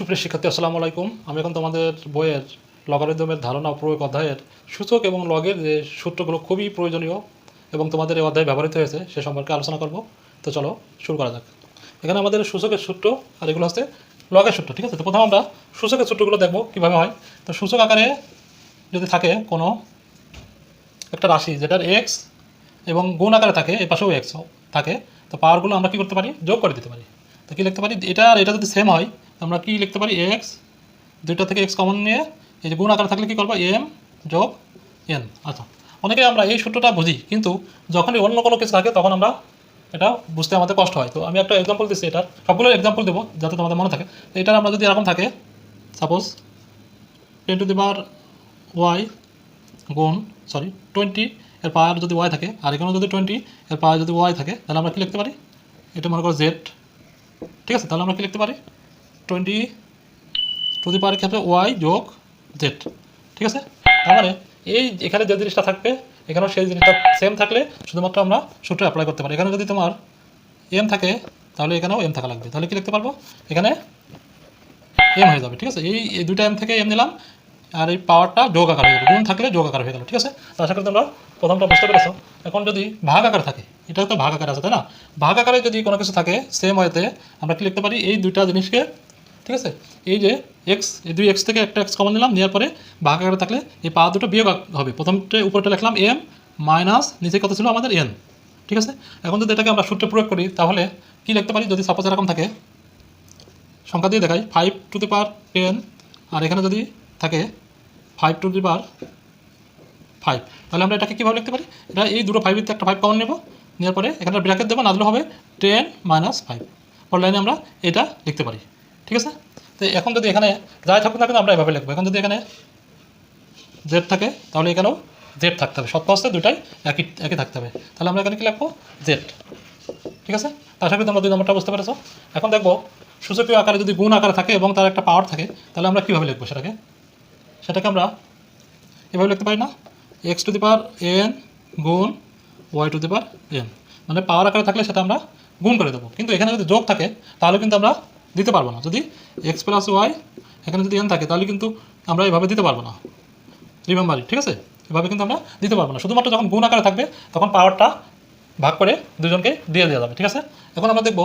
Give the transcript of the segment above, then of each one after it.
সুপ্রিয় শিক্ষার্থী, আসসালামু আলাইকুম। আমি এখন তোমাদের বইয়ের লগারিদমের ধারণা প্রয়োগ অধ্যায়ের সূচক এবং লগের যে সূত্রগুলো খুবই প্রয়োজনীয় এবং তোমাদের এই অধ্যায়ে ব্যবহৃত হয়েছে সে সম্পর্কে আলোচনা করব। তো চলো, শুরু করা যাক। এখানে আমাদের সূচকের সূত্র আর এগুলো হচ্ছে লগের সূত্র, ঠিক আছে? তো প্রথম আমরা সূচকের সূত্রগুলো দেখব কীভাবে হয়। তো সূচক আকারে যদি থাকে কোনো একটা রাশি যেটার এক্স এবং গুণ আকারে থাকে এ পাশেও এক্স থাকে, তো পাওয়ারগুলো আমরা কী করতে পারি? যোগ করে দিতে পারি। তো কী লিখতে পারি? এটা আর এটা যদি সেম হয় আমরা কী লিখতে পারি? এক্স দুইটা থেকে এক্স কমন নিয়ে, এই যে গুণ আকার থাকলে কী করব? এম যোগ এন আচ্ছা অনেকে আমরা এই সূত্রটা বুঝি, কিন্তু যখনই অন্য কোনো কিছু থাকে, তখন আমরা এটা বুঝতে আমাদের কষ্ট হয়। তো আমি একটা এক্সাম্পল দিচ্ছি এটার। সবগুলো এক্সাম্পল দেবো, যাতে তোমাদের মনে থাকে। এটার আমরা যদি এরকম থাকে suppose ten to the power Y গুণ সরি টোয়েন্টি এর পাওয়ার যদি ওয়াই থাকে, আর এখানেও যদি টোয়েন্টি এর পাওয়ার যদি ওয়াই থাকে, তাহলে আমরা কী লিখতে পারি? এটা মনে করো জেড ঠিক আছে, তাহলে আমরা কী লিখতে পারি? টোয়েন্টি টু দি পাওয়ার ক্ষেত্রে ওয়াই যোগ জেড, ঠিক আছে? মানে এই এখানে যে জিনিসটা থাকবে, এখানেও সেই জিনিসটা সেম থাকলে শুধুমাত্র আমরা সূত্র অ্যাপ্লাই করতে পারি। এখানে যদি তোমার এম থাকে, তাহলে এখানেও এম থাকা লাগবে। তাহলে কী লিখতে পারব? এখানে এম হয়ে যাবে, ঠিক আছে? এই এই দুইটা এম থেকে এম নিলাম, আর এই পাওয়ারটা যোগ আকার হয়ে গেল। গুণ থাকলে যোগ আকার হয়ে গেল, ঠিক আছে? আশা করি তোমরা প্রথমটা বুঝতে পেরেছ। এখন যদি ভাগ আকার থাকে এটা তো ভাগ আকার আছে, তাই না? ভাগ আকারে যদি কোনো কিছু থাকে সেম ওয়েতে আমরা কি লিখতে পারি? এই দুইটা জিনিসকে ঠিক আছে? এই যে এক্স এই দুই এক্স থেকে একটা এক্স কমন নিলাম নেওয়ার পরে ভাগ থাকলে এই পাওয়ার দুটো বিয়োগ হবে। প্রথমটা উপরটা লিখলাম এম মাইনাস নিচে কত ছিল? আমাদের এন ঠিক আছে? এখন যদি এটাকে আমরা সূত্রে প্রয়োগ করি, তাহলে কি লিখতে পারি? যদি সাপোজ এরকম থাকে, সংখ্যা দিয়ে দেখাই five to the power ten আর এখানে যদি থাকে five to the power five তাহলে আমরা এটাকে কীভাবে লিখতে পারি? এটা এই দুটো ফাইভের একটা ফাইভ কমন নেব। নেওয়ার পরে এখানে ব্র্যাকেট দেবো না দিলে হবে টেন মাইনাস ফাইভ পর লাইনে আমরা এটা লিখতে পারি। ঠিক আছে? তো এখন যদি এখানে যাই থাকুক না কেন, আমরা এভাবে লিখব। এখন যদি এখানে জেড থাকে, তাহলে এখানেও জেড থাকতে হবে। সব কস্তে দুটাই একই একই থাকতে হবে। তাহলে আমরা এখানে কী লিখব? জেড ঠিক আছে? তার সাথে তোমরা দুই নম্বরটা বুঝতে পেরেছ। এখন দেখব, সূচকীয় আকারে যদি গুণ আকারে থাকে এবং তার একটা পাওয়ার থাকে, তাহলে আমরা কীভাবে লিখব সেটাকে? সেটাকে আমরা এভাবে লিখতে পারি না। X to the power N গুণ Y to the power N মানে পাওয়ার আকারে থাকলে সেটা আমরা গুণ করে দেবো। কিন্তু এখানে যদি যোগ থাকে, তাহলে কিন্তু আমরা দিতে পারব না। যদি এক্স প্লাস ওয়াই এখানে যদি এন থাকে, তাহলে কিন্তু আমরা এভাবে দিতে পারব না। রিমেম্বারি ঠিক আছে? এভাবে কিন্তু আমরা দিতে পারব না। শুধুমাত্র যখন গুণ আকারে থাকবে, তখন পাওয়ারটা ভাগ করে দুজনকে দিয়ে দেওয়া যাবে, ঠিক আছে? এখন আমরা দেখব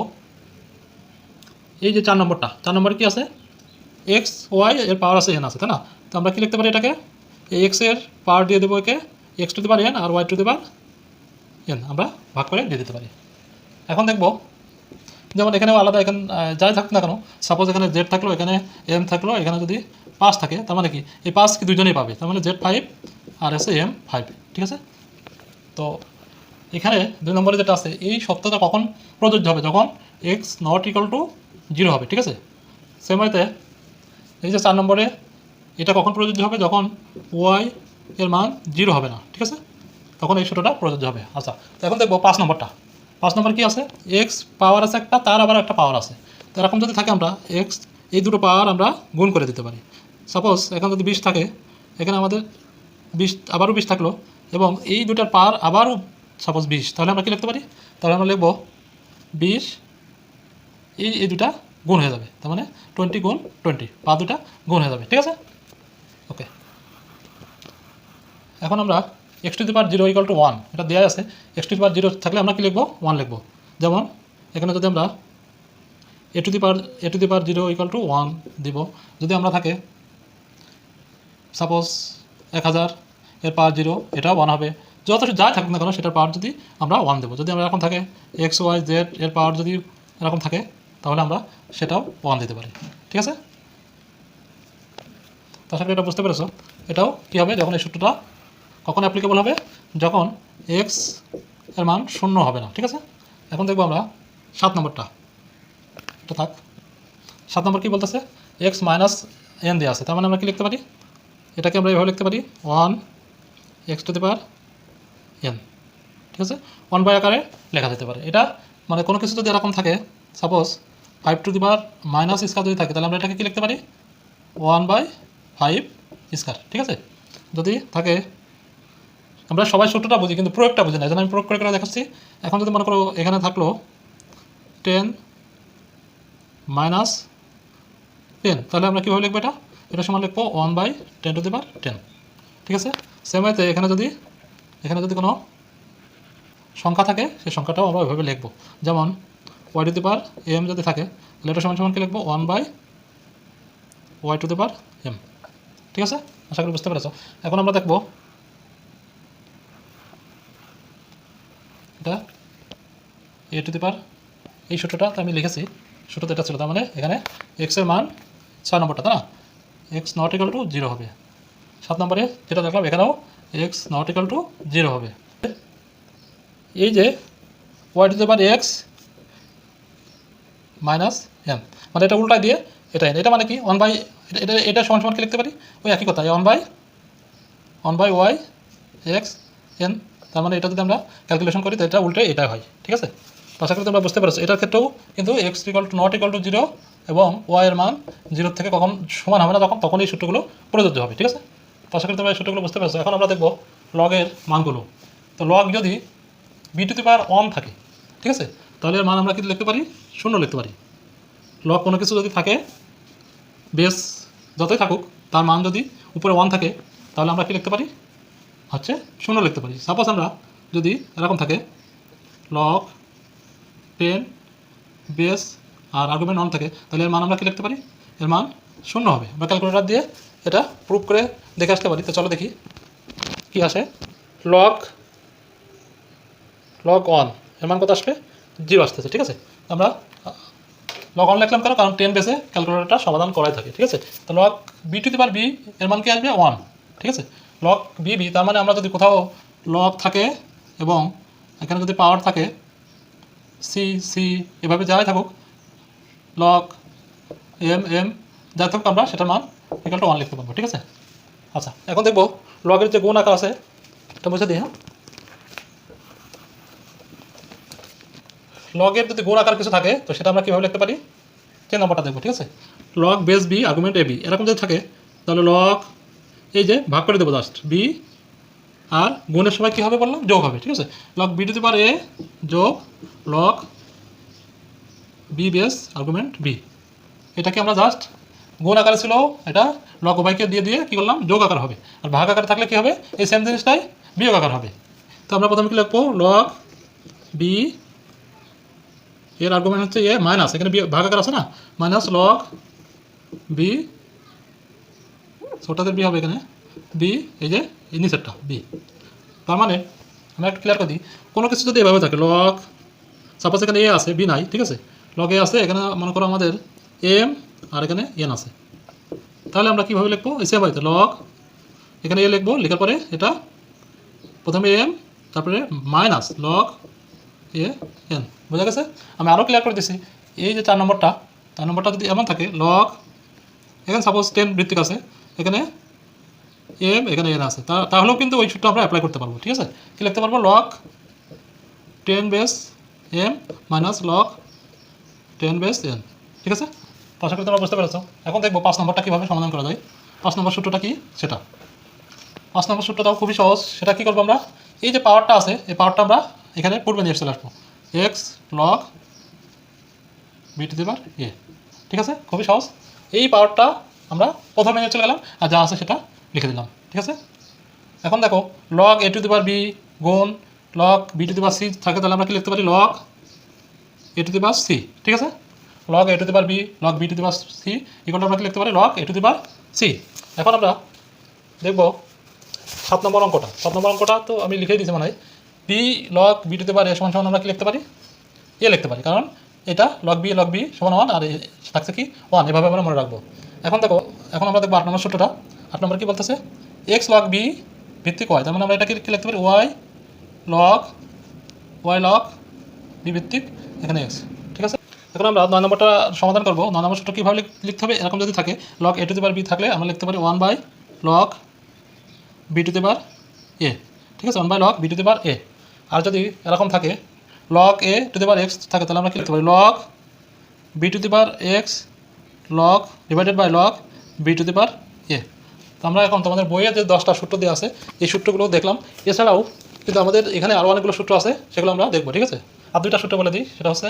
এই যে চার নম্বরটা। চার নম্বরে কি আছে? এক্স ওয়াই এর পাওয়ার আছে এন আছে, তাই না? তো আমরা কি লিখতে পারি এটাকে? এক্সের পাওয়ার দিয়ে দেবো একে X to the power N R Y to the power N আমরা ভাগ করে দিয়ে দিতে পারি। এখন দেখব যেমন এখানেও আলাদা, এখানে যাই থাকুক না কেন সাপোজ এখানে জেড থাকল, এখানে এম থাকল, এখানে যদি পাঁচ থাকে, তার মানে কি, এই পাঁচ কি দুজনেই পাবে? তার মানে জেড ফাইভ আর এসে এম ফাইভ ঠিক আছে? তো এখানে দুই নম্বরে যেটা আছে, এই সত্যতা কখন প্রযোজ্য হবে? যখন X not equal to zero হবে, ঠিক আছে? সেম ওয়েতে এই যে চার নম্বরে, এটা কখন প্রযোজ্য হবে? যখন ওয়াই এর মান জিরো হবে না, ঠিক আছে? তখন এই সূত্রটা প্রযোজ্য হবে। আচ্ছা এখন দেখব পাঁচ নম্বরটা। পাঁচ নম্বর কি আছে? এক্স পাওয়ার আছে একটা, তার আবার একটা পাওয়ার আছে। তো এরকম যদি থাকে আমরা এক্স এই দুটো পাওয়ার আমরা গুণ করে দিতে পারি। সাপোজ এখানে যদি বিশ থাকে, এখানে আমাদের বিশ, আবারও বিশ থাকল, এবং এই দুটার পাওয়ার আবারও সাপোজ বিশ, তাহলে আমরা কী লিখতে পারি? তাহলে আমরা লিখব বিশ, এই এই দুটা গুণ হয়ে যাবে। তার মানে টোয়েন্টি গুণ টোয়েন্টি পা দুটা গুণ হয়ে যাবে। ঠিক আছে? ওকে এখন আমরা X to the power zero equal to one এটা দেওয়া আছে। X to the power zero থাকলে আমরা কি লিখব? ওয়ান লিখব। যেমন, এখানে যদি আমরা A to the power A to the power zero equal to one দিব, যদি আমরা থাকে সাপোজ এক হাজার, এর পাওয়ার জিরো এটাও ওয়ান হবে। যত যাই থাকুক না কেন, সেটার পাওয়ার যদি আমরা ওয়ান দেবো। যদি আমরা এরকম থাকে এক্স ওয়াই জেড এর পাওয়ার যদি এরকম থাকে, তাহলে আমরা সেটাও ওয়ান দিতে পারি। ঠিক আছে? তার সাথে এটা বুঝতে পেরেছ। এটাও কী হবে? যখন এই সূত্রটা কখন অ্যাপ্লিকেবল হবে? যখন এক্সের মান শূন্য হবে না, ঠিক আছে? এখন দেখব আমরা সাত নম্বরটা। এটা থাক। সাত নম্বর কী বলতেছে? এক্স মাইনাস এন দেওয়া আছে। তার মানে আমরা কী লিখতে পারি? এটাকে আমরা এভাবে লিখতে পারি। One X to the power N ঠিক আছে? ওয়ান বাই আকারে লেখা যেতে পারে। এটা মানে কোনো কিছু যদি এরকম থাকে suppose five to the power minus square যদি থাকে, তাহলে আমরা এটাকে কী লিখতে পারি? ওয়ান বাই ফাইভ স্কোয়ার ঠিক আছে? যদি থাকে আমরা সবাই সূত্রটা বুঝি, কিন্তু প্রয়োগটা বুঝি না। এই আমি প্রয়োগ করে করে দেখাচ্ছি। এখন যদি মনে করো এখানে থাকল টেন মাইনাস টেন তাহলে আমরা কীভাবে লিখব এটা? এটা সমান লিখব one by ten to the power ten ঠিক আছে? সেম ওয়েতে এখানে যদি এখানে যদি কোনো সংখ্যা থাকে, সেই সংখ্যাটাও আমরা ওইভাবে লিখব। যেমন Y to the power M যদি থাকে, তাহলে এটা সমান সমান কি লিখব? One by Y to the power M ঠিক আছে? আশা করি বুঝতে পেরেছ। এখন আমরা দেখব এটা এ টু দি পার এই সূত্রটা আমি লিখেছি, সূত্রটা এটা ছিল, তার মানে এখানে এক্সের মান ছয় নম্বরটা, তাই না? X not equal to zero হবে। সাত নম্বরে যেটা দেখলাম, এখানেও X not equal to zero হবে। এই যে Y to the power X minus M মানে এটা উল্টায় দিয়ে এটা এটা মানে কি? ওয়ান বাই এটা এটা সমান সমান কি লিখতে পারি? ওই একই কথা one by one by Y X N তার মানে এটা যদি আমরা ক্যালকুলেশন করি তো এটা উল্টে এটা হয়, ঠিক আছে? আশা করি তোমরা বুঝতে পারছ। এটার ক্ষেত্রেও কিন্তু X equal to not equal to zero এবং ওয়াই এর মান জিরোর থেকে কখন সমান হবে না তখন তখন এই সূত্রগুলো প্রযোজ্য হবে, ঠিক আছে? আশা করি তোমরা এই সূত্রগুলো বুঝতে পারছ। এখন আমরা দেখব লগের মানগুলো। তো লগ যদি B to the power N থাকে, ঠিক আছে? তাহলে এর মান আমরা কি লিখতে পারি? শূন্য লিখতে পারি। লগ কোনো কিছু যদি থাকে বেস যতই থাকুক, তার মান যদি উপরে ওয়ান থাকে, তাহলে আমরা কি লিখতে পারি? হচ্ছে শূন্য লিখতে পারি। সাপোজ আমরা যদি এরকম থাকে লগ টেন বেস আর আর্গুমেন্ট অন থাকে। তাহলে এর মান আমরা কী লিখতে পারি? এর মান শূন্য হবে। আমরা ক্যালকুলেটার দিয়ে এটা প্রুভ করে দেখে আসতে পারি। তো চলো দেখি কি আসে। লক লক অন এর মান কত আসবে? জিরো আসতেছে, ঠিক আছে? আমরা লক অন লিখলাম কেন? কারণ টেন বেসে ক্যালকুলেটারটা সমাধান করাই থাকে, ঠিক আছে? তো log B to the power B এর মান কি আসবে? ওয়ান ঠিক আছে? লক বি বি তার মানে আমরা যদি কোথাও লক থাকে এবং এখানে যদি পাওয়ার থাকে সি সি এভাবে যাই থাকুক। লক এম এম যা থাকুক আমরা, সেটার মান ইকাল টু ওয়ান লিখতে পারব, ঠিক আছে? আচ্ছা এখন দেখব লগের যে গুণ আকার আছে, এটা বুঝে দিই হ্যাঁ? লগের যদি গুণ আকার কিছু থাকে, তো সেটা আমরা কীভাবে লিখতে পারি? তিন নম্বরটা দেখব, ঠিক আছে? Log base B argument A B এরকম যদি থাকে, তাহলে লগ এই যে ভাগ করে দেবো জাস্ট বি আর গুণের সময় কী হবে বললাম? যোগ হবে, ঠিক আছে? Log B to the power A যোগ log B base argument B এটাকে আমরা জাস্ট গুণ আকারে ছিল এটা লগ উভয়কে দিয়ে দিয়ে কী করলাম? যোগ আকার হবে। আর ভাগ আকারে থাকলে কী হবে? এই সেম জিনিসটাই বিয়োগ আকার হবে। তো আমরা প্রথমে কী লিখব? লগ বি এর আর্গুমেন্ট হচ্ছে এ মাইনাস এখানে ভাগ আকার আছে না? মাইনাস লগ বি ছোটাদের বি হবে এখানে। বি এই যে, এই নিচেরটা বি তার মানে আমরা একটু ক্লিয়ার করে দিই। কোনো কিছু যদি এভাবে থাকে লগ সাপোজ এখানে এ আছে বি নাই, ঠিক আছে? লগ এ আছে, এখানে মনে করো আমাদের এম আর এখানে এন আছে। তাহলে আমরা কীভাবে লিখব? সেম হয়তো লগ এখানে এ লিখব, লেখার পরে এটা প্রথমে এম তারপরে মাইনাস লগ এ এন বোঝা গেছে? আমি আরও ক্লিয়ার করে দিচ্ছি এই যে চার নম্বরটা চার নম্বরটা যদি এমন থাকে লগ এখানে সাপোজ টেন বৃত্তিক আছে, এখানে এম এখানে এন আছে। তাহলেও কিন্তু ওই সূত্র আমরা অ্যাপ্লাই করতে পারব, ঠিক আছে? কী লিখতে পারব? Log ten base M minus log ten base N ঠিক আছে? আশা করি তোমরা বুঝতে পেরেছ। এখন দেখব পাঁচ নম্বরটা কীভাবে সমাধান করা যায়। পাঁচ নম্বর সূত্রটা কি? সেটা। পাঁচ নম্বর সূত্রটাও খুবই সহজ। সেটা কী করব আমরা? এই যে পাওয়ারটা আছে, এই পাওয়ারটা আমরা এখানে পূর্বে নিয়ে চলে আসব। X log B to the power A ঠিক আছে? খুবই সহজ। এই পাওয়ারটা আমরা প্রথমে নিয়ে চলে গেলাম আর যা আছে সেটা লিখে দিলাম। ঠিক আছে? এখন দেখো log A to the power B গুণ log B to the power C থাকে, তাহলে আমরা কি লিখতে পারি? Log A to the power C ঠিক আছে? Log A to the power B log B to the power C equal আমরা কি লিখতে পারি? Log A to the power C এখন আমরা দেখব সাত নম্বর অঙ্কটা। সাত নম্বর অঙ্কটা তো আমি লিখে দিয়েছি মনে B log B to the power A সমান সমান আমরা কি লিখতে পারি? এ লিখতে পারি, কারণ এটা লগ বি লক বি সমান ওয়ান আর থাকছে কি ওয়ান এভাবে আমরা মনে রাখব। এখন দেখো, এখন আমরা দেখব আট নম্বর সূত্রটা। আট নম্বর কি বলতেছে? এক্স লক বি ভিত্তিক ওয়াই তার মানে আমরা এটাকে কি লিখতে পারি? ওয়াই লগ ওয়াই লক বিভিত্তিক এখানে এক্স ঠিক আছে? এখন আমরা নয় নম্বরটা সমাধান করব। নয় নম্বর সূত্র কীভাবে লিখতে হবে? এরকম যদি থাকে log A to the power B থাকলে আমরা লিখতে পারি one by log B to the power A ঠিক আছে? One by log B to the power A আর যদি এরকম থাকে log A to the power X থাকে, তাহলে আমরা কি লিখতে পারি? Log B to the power X log divided by log B to the power A তো আমরা এখন তোমাদের বইয়ে যে দশটা সূত্র দেওয়া আছে, এই সূত্রগুলো দেখলাম। এছাড়াও কিন্তু আমাদের এখানে আরও অনেকগুলো সূত্র আছে, সেগুলো আমরা দেখব, ঠিক আছে? আর দুইটা সূত্র বলে দিই, সেটা হচ্ছে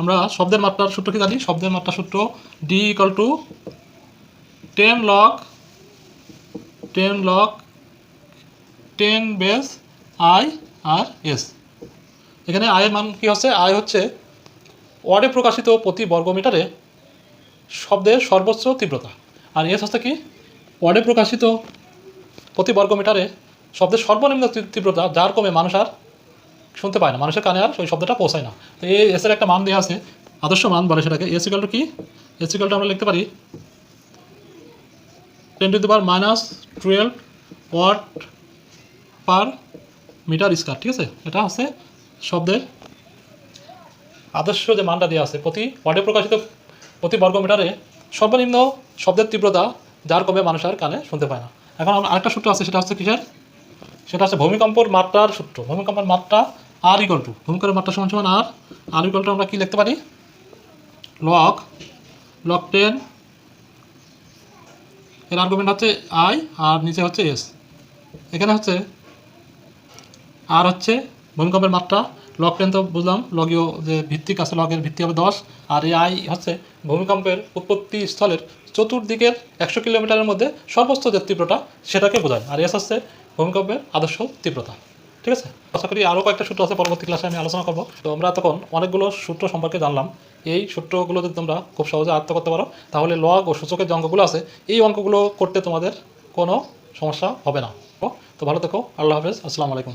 আমরা শব্দের মাত্রার সূত্র কি জানি? শব্দের মাত্রার সূত্র D equal to ten log ten log ten base I R S এখানে আয়ের মান কি হচ্ছে? আয় হচ্ছে ওয়ার্ডে প্রকাশিত প্রতি বর্গমিটারে শব্দের সর্বোচ্চ তীব্রতা। আর এস হচ্ছে কি? ওয়ার্ডে প্রকাশিত প্রতি বর্গমিটারে শব্দের সর্বনিম্ন তীব্রতা যার কমে মানুষ আর শুনতে পায় না। মানুষের কানে আর ওই শব্দটা পৌঁছায় না। তো এই এসের একটা মান দেওয়া আছে। আদর্শ মান বলে সেটাকে। এস কি? এস ইকাল টু আমরা লিখতে পারি ten to the power minus twelve watt per metre square. ঠিক আছে? এটা হচ্ছে শব্দের আদর্শ যে মানটা দেওয়া আছে। প্রতি ওয়ার্ডে প্রকাশিত প্রতি বর্গ মিটারে সর্বনিম্ন শব্দের তীব্রতা যার কমে মানুষ আর কানে শুনতে পায় না। এখন আমার আরেকটা সূত্র আছে, সেটা হচ্ছে কিসের? সেটা হচ্ছে ভূমিকম্পর মাত্রার সূত্র। ভূমিকম্পের মাত্রা আর ইকল টু ভূমিকম্পের মাত্রা সমান সমান আর আর ইকল টু আমরা কি লিখতে পারি? লক লক টেন এর আর্গুমেন্ট হচ্ছে আই আর নিচে হচ্ছে এস এখানে হচ্ছে আর হচ্ছে ভূমিকম্পের মাত্রা। লক টেন তো বুঝলাম লগীয় যে ভিত্তিক আছে লগের ভিত্তি হবে দশ। আর এই আই হচ্ছে ভূমিকম্পের উৎপত্তি স্থলের চতুর্দিকের একশো কিলোমিটারের মধ্যে সর্বোচ্চ যে তীব্রতা, সেটাকে বোঝায়। আর এস হচ্ছে ভূমিকম্পের আদর্শ তীব্রতা। ঠিক আছে? আশা করি আরও কয়েকটা সূত্র আছে, পরবর্তী ক্লাসে আমি আলোচনা করব। তো আমরা তখন অনেকগুলো সূত্র সম্পর্কে জানলাম। এই সূত্রগুলো যদি তোমরা খুব সহজে আয়ত্ত করতে পারো। তাহলে লগ ও সূচকের যে অঙ্কগুলো আছে, এই অঙ্কগুলো করতে তোমাদের কোনো সমস্যা হবে না। তো ভালো থেকো, আল্লাহ হাফেজ, আসসালামু আলাইকুম।